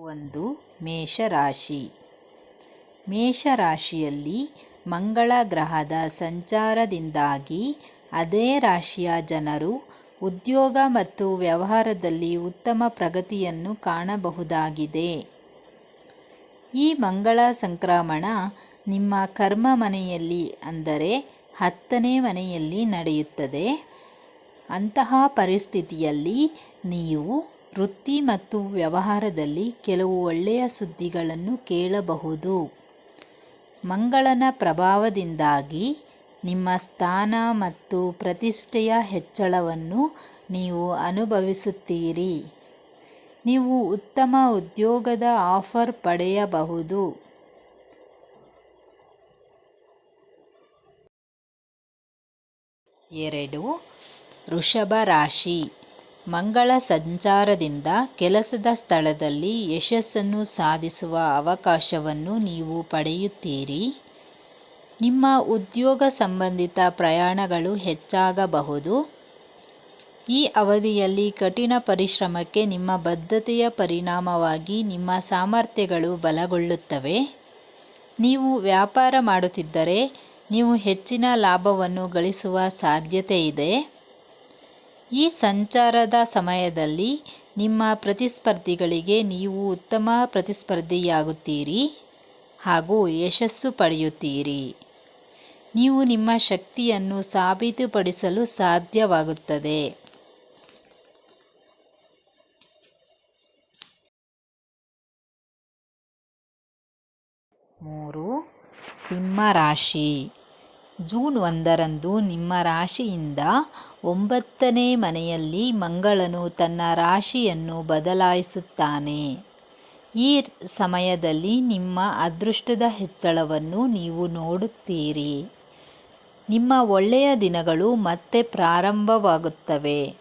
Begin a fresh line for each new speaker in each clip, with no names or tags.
ಒಂದು ಮೇಷರಾಶಿ. ಮೇಷರಾಶಿಯಲ್ಲಿ ಮಂಗಳ ಗ್ರಹದ ಸಂಚಾರದಿಂದಾಗಿ ಅದೇ ರಾಶಿಯ ಜನರು ಉದ್ಯೋಗ ಮತ್ತು ವ್ಯವಹಾರದಲ್ಲಿ ಉತ್ತಮ ಪ್ರಗತಿಯನ್ನು ಕಾಣಬಹುದಾಗಿದೆ. ಈ ಮಂಗಳ ಸಂಕ್ರಮಣ ನಿಮ್ಮ ಕರ್ಮ ಮನೆಯಲ್ಲಿ ಅಂದರೆ ಹತ್ತನೇ ಮನೆಯಲ್ಲಿ ನಡೆಯುತ್ತದೆ. ಅಂತಹ ಪರಿಸ್ಥಿತಿಯಲ್ಲಿ ನೀವು ವೃತ್ತಿ ಮತ್ತು ವ್ಯವಹಾರದಲ್ಲಿ ಕೆಲವು ಒಳ್ಳೆಯ ಸುದ್ದಿಗಳನ್ನು ಕೇಳಬಹುದು. ಮಂಗಳನ ಪ್ರಭಾವದಿಂದಾಗಿ ನಿಮ್ಮ ಸ್ಥಾನ ಮತ್ತು ಪ್ರತಿಷ್ಠೆಯ ಹೆಚ್ಚಳವನ್ನು ನೀವು ಅನುಭವಿಸುತ್ತೀರಿ. ನೀವು ಉತ್ತಮ ಉದ್ಯೋಗದ ಆಫರ್ ಪಡೆಯಬಹುದು. ಎರಡು, ವೃಷಭ ರಾಶಿ. ಮಂಗಳ ಸಂಚಾರದಿಂದ ಕೆಲಸದ ಸ್ಥಳದಲ್ಲಿ ಯಶಸ್ಸನ್ನು ಸಾಧಿಸುವ ಅವಕಾಶವನ್ನು ನೀವು ಪಡೆಯುತ್ತೀರಿ. ನಿಮ್ಮ ಉದ್ಯೋಗ ಸಂಬಂಧಿತ ಪ್ರಯಾಣಗಳು ಹೆಚ್ಚಾಗಬಹುದು. ಈ ಅವಧಿಯಲ್ಲಿ ಕಠಿಣ ಪರಿಶ್ರಮಕ್ಕೆ ನಿಮ್ಮ ಬದ್ಧತೆಯ ಪರಿಣಾಮವಾಗಿ ನಿಮ್ಮ ಸಾಮರ್ಥ್ಯಗಳು ಬಲಗೊಳ್ಳುತ್ತವೆ. ನೀವು ವ್ಯಾಪಾರ ಮಾಡುತ್ತಿದ್ದರೆ ನೀವು ಹೆಚ್ಚಿನ ಲಾಭವನ್ನು ಗಳಿಸುವ ಸಾಧ್ಯತೆ ಇದೆ. ಈ ಸಂಚಾರದ ಸಮಯದಲ್ಲಿ ನಿಮ್ಮ ಪ್ರತಿಸ್ಪರ್ಧಿಗಳಿಗೆ ನೀವು ಉತ್ತಮ ಪ್ರತಿಸ್ಪರ್ಧಿಯಾಗುತ್ತೀರಿ ಹಾಗೂ ಯಶಸ್ಸು ಪಡೆಯುತ್ತೀರಿ. ನೀವು ನಿಮ್ಮ ಶಕ್ತಿಯನ್ನು ಸಾಬೀತುಪಡಿಸಲು ಸಾಧ್ಯವಾಗುತ್ತದೆ. ಮೂರು, ಸಿಂಹ ರಾಶಿ. ಜೂನ್ ಒಂದರಂದು ನಿಮ್ಮ ರಾಶಿಯಿಂದ ಒಂಬತ್ತನೇ ಮನೆಯಲ್ಲಿ ಮಂಗಳನು ತನ್ನ ರಾಶಿಯನ್ನು ಬದಲಾಯಿಸುತ್ತಾನೆ. ಈ ಸಮಯದಲ್ಲಿ ನಿಮ್ಮ ಅದೃಷ್ಟದ ಹೆಚ್ಚಳವನ್ನು ನೀವು ನೋಡುತ್ತೀರಿ. ನಿಮ್ಮ ಒಳ್ಳೆಯ ದಿನಗಳು ಮತ್ತೆ ಪ್ರಾರಂಭವಾಗುತ್ತವೆ.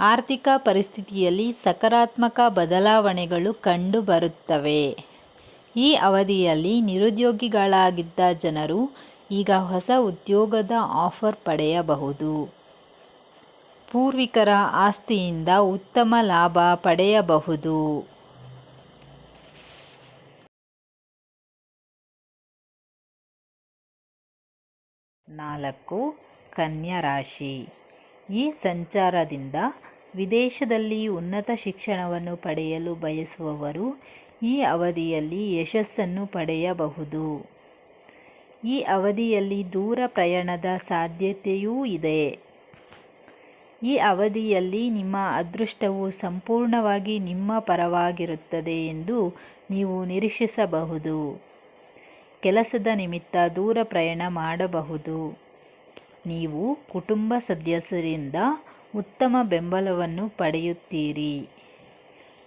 ಆರ್ಥಿಕ ಪರಿಸ್ಥಿತಿಯಲ್ಲಿ ಸಕಾರಾತ್ಮಕ ಬದಲಾವಣೆಗಳು ಕಂಡುಬರುತ್ತವೆ. ಈ ಅವಧಿಯಲ್ಲಿ ನಿರುದ್ಯೋಗಿಗಳಾಗಿದ್ದ ಜನರು ಈಗ ಹೊಸ ಉದ್ಯೋಗದ ಆಫರ್ ಪಡೆಯಬಹುದು. ಪೂರ್ವಿಕರ ಆಸ್ತಿಯಿಂದ ಉತ್ತಮ ಲಾಭ ಪಡೆಯಬಹುದು. ನಾಲ್ಕು, ಕನ್ಯಾ ರಾಶಿ. ಈ ಸಂಚಾರದಿಂದ ವಿದೇಶದಲ್ಲಿ ಉನ್ನತ ಶಿಕ್ಷಣವನ್ನು ಪಡೆಯಲು ಬಯಸುವವರು ಈ ಅವಧಿಯಲ್ಲಿ ಯಶಸ್ಸನ್ನು ಪಡೆಯಬಹುದು. ಈ ಅವಧಿಯಲ್ಲಿ ದೂರ ಪ್ರಯಾಣದ ಸಾಧ್ಯತೆಯೂ ಇದೆ. ಈ ಅವಧಿಯಲ್ಲಿ ನಿಮ್ಮ ಅದೃಷ್ಟವು ಸಂಪೂರ್ಣವಾಗಿ ನಿಮ್ಮ ಪರವಾಗಿರುತ್ತದೆ ಎಂದು ನೀವು ನಿರೀಕ್ಷಿಸಬಹುದು. ಕೆಲಸದ ನಿಮಿತ್ತ ದೂರ ಪ್ರಯಾಣ ಮಾಡಬಹುದು. ನೀವು ಕುಟುಂಬ ಸದಸ್ಯರಿಂದ ಉತ್ತಮ ಬೆಂಬಲವನ್ನು ಪಡೆಯುತ್ತೀರಿ.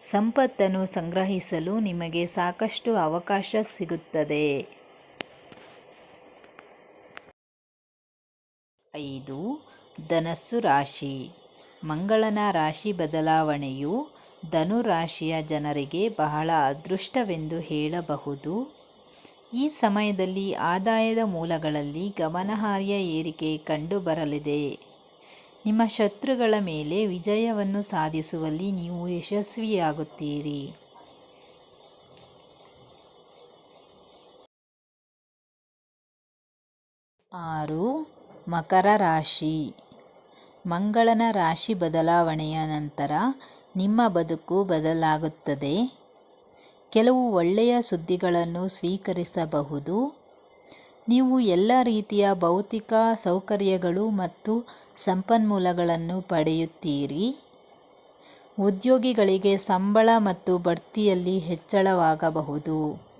ಸಂಪತ್ತನ್ನು ಸಂಗ್ರಹಿಸಲು ನಿಮಗೆ ಸಾಕಷ್ಟು ಅವಕಾಶ ಸಿಗುತ್ತದೆ. ಐದು, ಧನಸ್ಸು ರಾಶಿ. ಮಂಗಳನ ರಾಶಿ ಬದಲಾವಣೆಯು ಧನು ರಾಶಿಯ ಜನರಿಗೆ ಬಹಳ ಅದೃಷ್ಟವೆಂದು ಹೇಳಬಹುದು. ಈ ಸಮಯದಲ್ಲಿ ಆದಾಯದ ಮೂಲಗಳಲ್ಲಿ ಗಮನಾರ್ಹ ಏರಿಕೆ ಕಂಡುಬರಲಿದೆ. ನಿಮ್ಮ ಶತ್ರುಗಳ ಮೇಲೆ ವಿಜಯವನ್ನು ಸಾಧಿಸುವಲ್ಲಿ ನೀವು ಯಶಸ್ವಿಯಾಗುತ್ತೀರಿ. ಆರು ಮಕರ ರಾಶಿ. ಮಂಗಳನ ರಾಶಿ ಬದಲಾವಣೆಯ ನಂತರ ನಿಮ್ಮ ಬದುಕು ಬದಲಾಗುತ್ತದೆ. ಕೆಲವು ಒಳ್ಳೆಯ ಸುದ್ದಿಗಳನ್ನು ಸ್ವೀಕರಿಸಬಹುದು. ನೀವು ಎಲ್ಲ ರೀತಿಯ ಭೌತಿಕ ಸೌಕರ್ಯಗಳು ಮತ್ತು ಸಂಪನ್ಮೂಲಗಳನ್ನು ಪಡೆಯುತ್ತೀರಿ. ಉದ್ಯೋಗಿಗಳಿಗೆ ಸಂಬಳ ಮತ್ತು ಬಡ್ತಿಯಲ್ಲಿ ಹೆಚ್ಚಳವಾಗಬಹುದು.